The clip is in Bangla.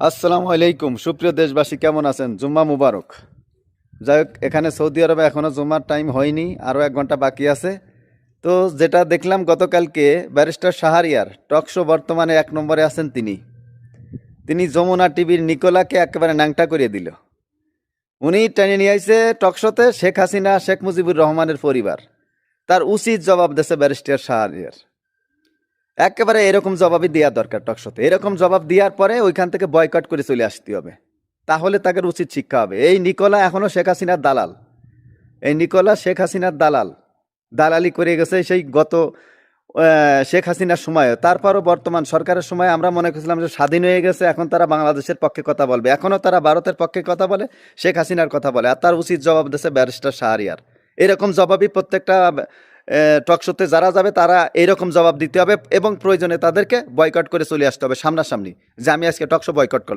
আসসালামু আলাইকুম। সুপ্রিয় দেশবাসী, কেমন আছেন? জুম্মা মুবারক। যাই হোক, এখানে সৌদি আরবে এখনও জুম্মার টাইম হয়নি আরও এক ঘণ্টা বাকি আছে। তো যেটা দেখলাম, গতকালকে ব্যারিস্টার শাহারিয়ার টকশো বর্তমানে এক নম্বরে আছেন তিনি। তিনি যমুনা টিভির নিকোলাকে একেবারে ন্যাংটা করিয়ে দিল। উনি টেনে নিয়ে আইছে টকশোতে শেখ হাসিনা, শেখ মুজিবুর রহমানের পরিবার। তার উচিত জবাব দেশে ব্যারিস্টার শাহারিয়ার। একেবারে এরকম জবাবই দেওয়া দরকার টকশোতে এরকম জবাব দেওয়ার পরে ওইখান থেকে বয়কট করে চলে আসতে হবে। তাহলে তাদের উচিত শিক্ষা হবে। এই নিকোলা এখনও শেখ হাসিনার দালাল। এই নিকোলা শেখ হাসিনার দালাল। দালালি করে গেছে সেই গত শেখ হাসিনার সময়। তারপরও বর্তমান সরকারের সময় আমরা মনে করছিলাম যে স্বাধীন হয়ে গেছে, এখন তারা বাংলাদেশের পক্ষে কথা বলবে। এখনও তারা ভারতের পক্ষে কথা বলে, শেখ হাসিনার কথা বলে। আর তার উচিত জবাব দিচ্ছে ব্যারিস্টার শাহরিয়ার। এরকম জবাবই প্রত্যেকটা টকশোতে যারা যাবে, তারা এইরকম জবাব দিতে হবে এবং প্রয়োজনে তাদেরকে বয়কট করে চলে আসতে হবে সামনাসামনি যে আমি আজকে টকশো বয়কট করলাম।